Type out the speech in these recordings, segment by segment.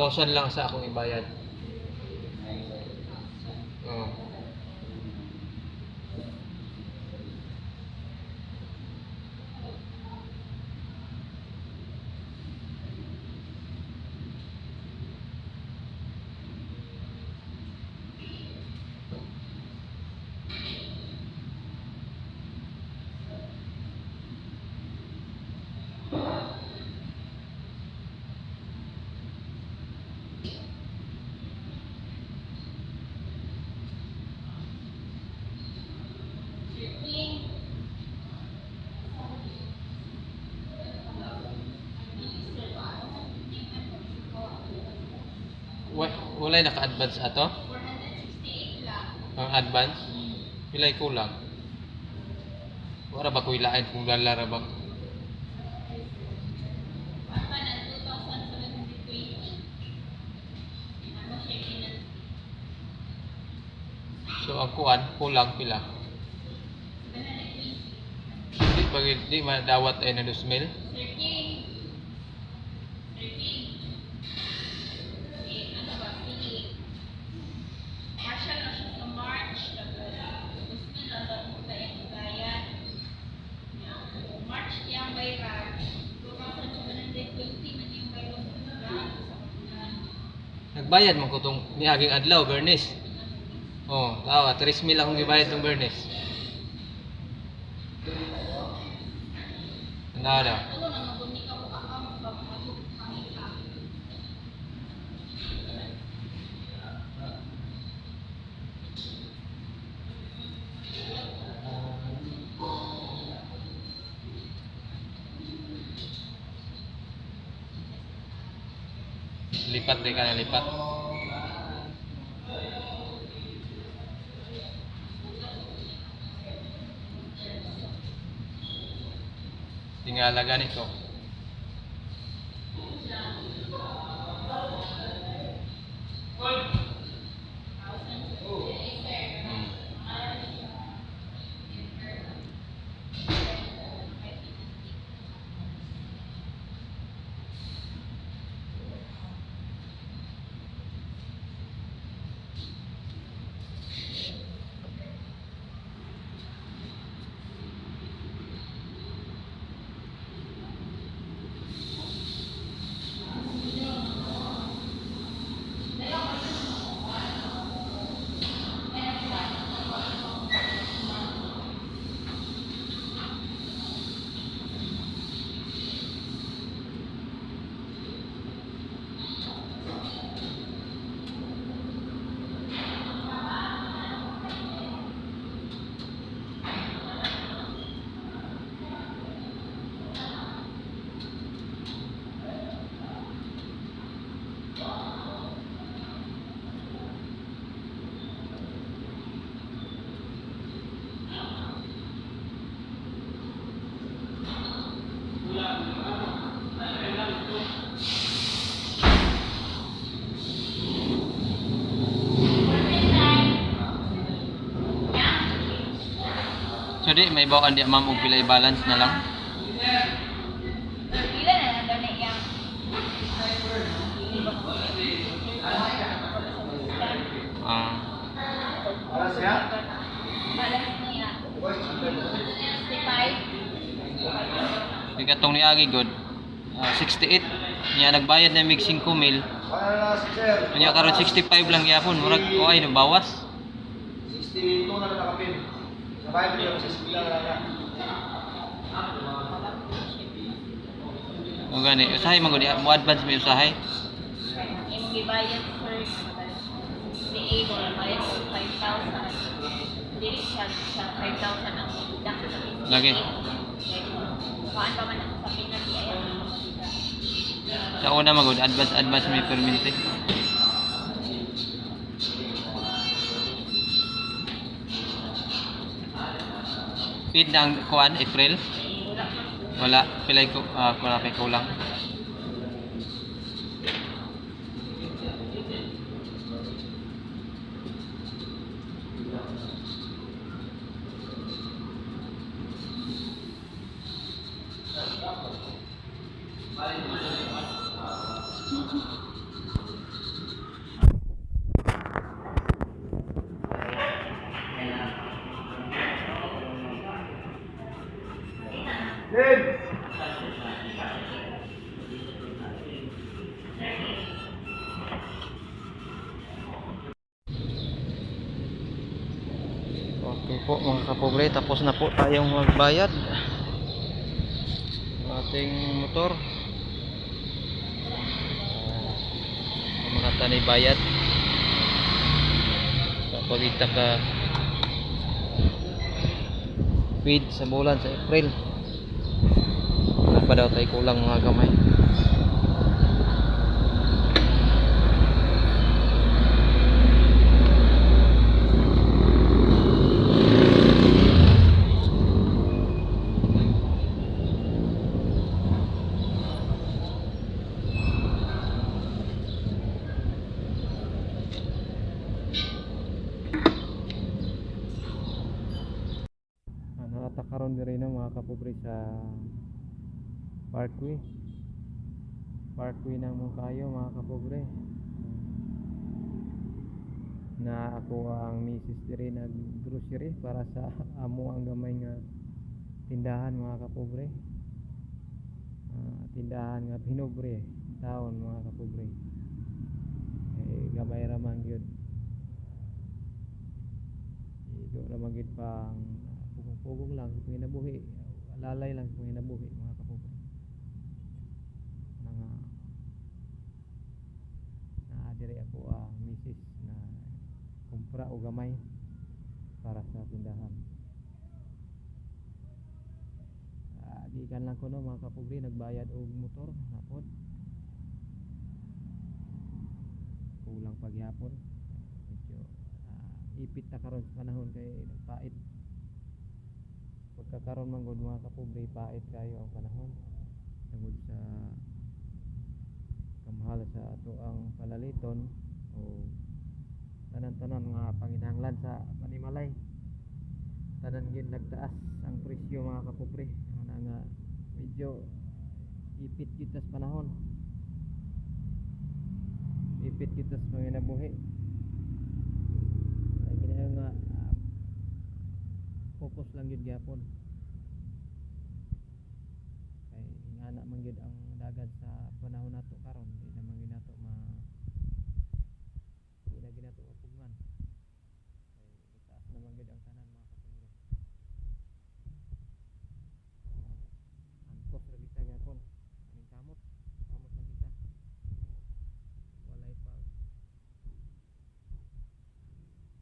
2,000 lang sa akong ibayad. Walay naka-advance ato? 468 lang. Ang advance? Pilay kulang. Wala ba ko kung lalara ba? Papa na So ang kuan, kulang pila. Di, pag, di madawat ay na 2,000? Nagbayad man ko tong niaging adlaw Bernice. Oh, tawa 3,000 akong gibayad tong Bernice. Ano lipat berkali lipat. Tinggal lagi nih kok. So di may bawaan di ma'am og pilay balance na lang. Pila na lang gani yang Ah, Balas niya. 65. di katong niagi god. ah, 68 niya nagbayad na mig 5 mil. Kanya karon 65 lang gyapon, murag o ay nabawas. 62 na nakapin. Mo yung 60 lang lang. O gani, usahay man gud mo advance mi usahay. Imong gibayad A mo na bayad ko 5,000. Dili siya siya 5,000 ang sa business. Lagi. Kaan pa man sa ang mga Sa una magud advance advance mi permente. Pid na ang kuan April. Wala pilay ko ah wala kay kulang. po mga kapobre, tapos na po tayong magbayad. Ng ating motor. Uh, mga tanay bayad. Kapagita ka feed sa bulan sa April. Wala pa daw tayo kulang mga gamay. Kapobre sa parkway. Parkway ng Mungkayo mga kapobre. Na ako ang misis diri nag grocery para sa amo ang gamay nga tindahan mga kapobre. Ah, tindahan nga pinobre taon mga kapobre. Eh, gamay raman yun. Igo na magid pang pugong-pugong lang kung inabuhi. Lalay lang kung inabuhi mga kapobre. Nga na dire ako ang misis na kumpra o gamay para sa tindahan. Ah, gikan lang ko no mga kapobre nagbayad og motor hapon. Kulang pagyapon. Medyo ah, ipit na karon sa panahon kay nagpait pagkakaroon man gud mga kapobre pait kayo ang panahon. Tungod sa kamahal sa ato ang palaliton o tanan-tanan mga panginahanglan sa panimalay. Tanan gid nagtaas ang presyo mga kapobre ana nga medyo ipit kita sa panahon. Ipit kita sa mga nabuhi. Ay kaya nga focus lang yun gyapon. Kay ingana man gyud ang dagat sa panahon nato karon di naman gyud nato ma di na gyud nato mapugngan kay itaas naman gyud ang tanan mga kapatid angkos ra kita gyapon aning kamot kamot lang kita walay pag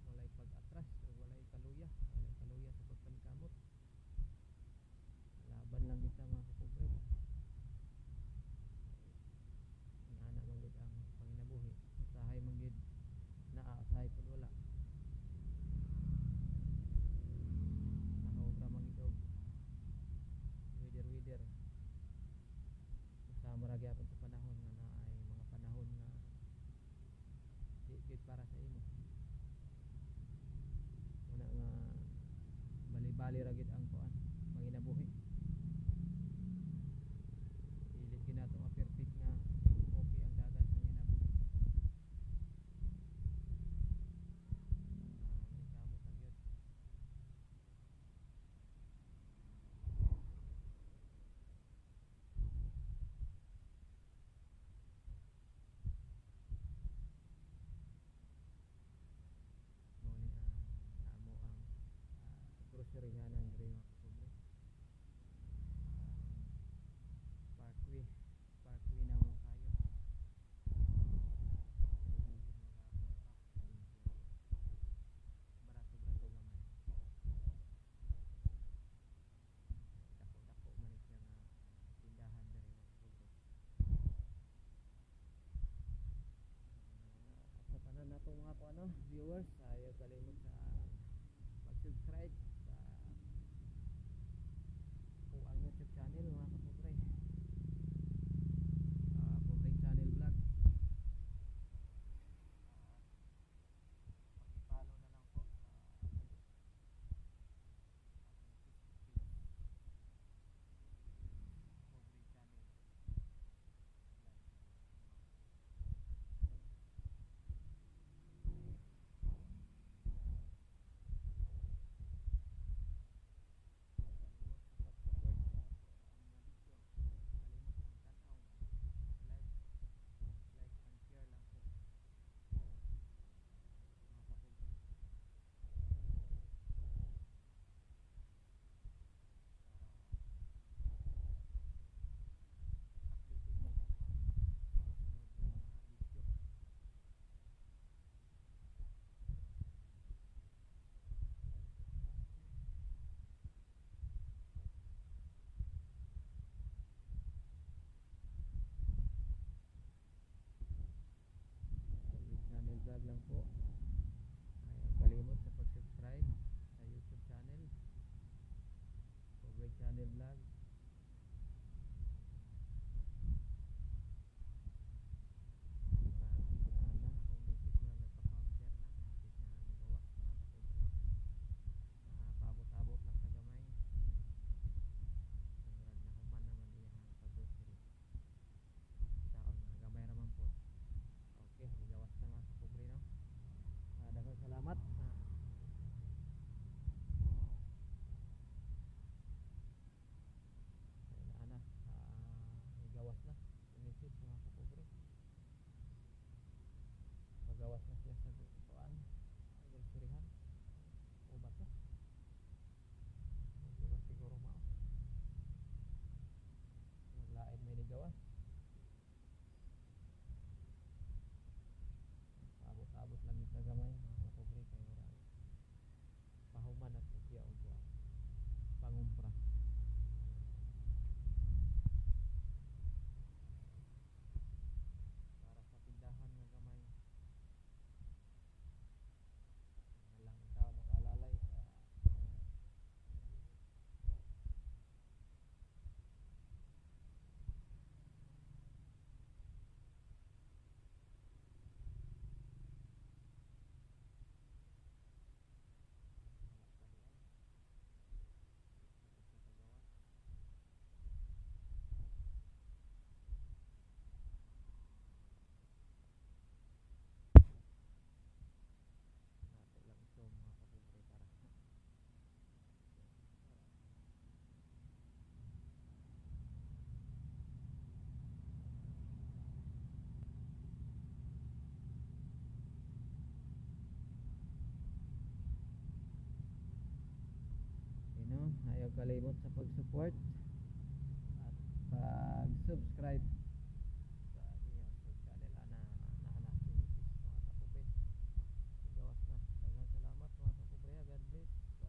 walay pag-atras o walay kaluya walay kaluya sa pagpankamot kita mga kapobre ingana man gid ang panginabuhi. Usahay man gid naa usahay pud wala. Nakahubra man gid og wider wider. Usama ra gyapon sa panahon nga naay mga panahon nga di para sa imo. Una nga bali-bali ra gid ang kuan panginabuhi. Dili kinato nga perfect nga okay ang dagat sa panginabuhi. Ah, kamot lang yun. mo ni ang amo ang uh, groceryanan diri mga kapobre Ah, parkway parkway na mo kayo barato barato gamay dako dako man siya nga tindahan diri mga kapobre sa tanan nato mga ko ano viewers ayaw kalimot sa 같은 게 있어요. Ayaw kalimot sa pag-support at pag-subscribe sa aking YouTube channel ana nahanap si Mrs. mga kapobre gawas na daghang salamat mga ha. God bless sa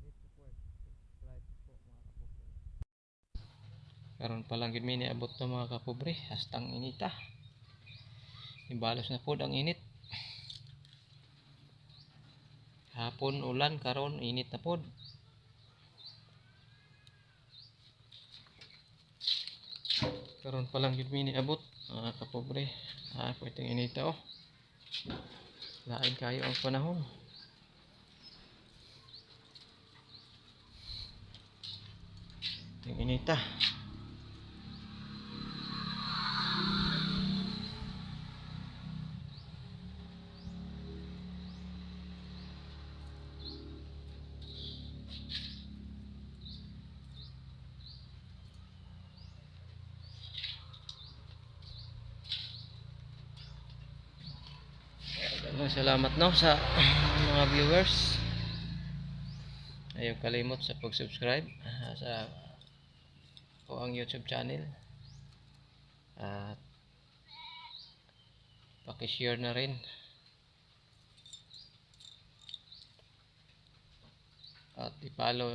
great support subscribe po mga kapobre karon pa lang gid niabot to mga kapobre hastang inita ibalos na pod ang init hapon ulan karon init na pod karon pa lang gid mi niabot mga kapobre. Ah pwedeng inita oh. Lain kayo ang panahon. Yung inita Daghang salamat no sa mga viewers. Ayaw kalimot sa pag-subscribe ah, sa po ang YouTube channel. At paki-share na rin. At i-follow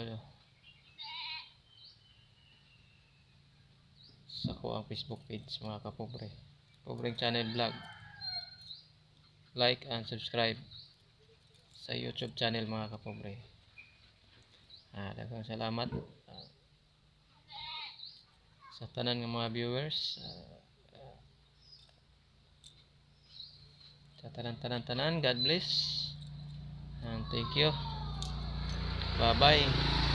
sa ko ang Facebook page mga kapobre. Pobreng channel vlog like and subscribe sa YouTube channel mga kapobre. Ah, daghang salamat ah, sa tanan ng mga viewers. Ah, ah, sa tanan-tanan tanan, God bless. And thank you. Bye-bye.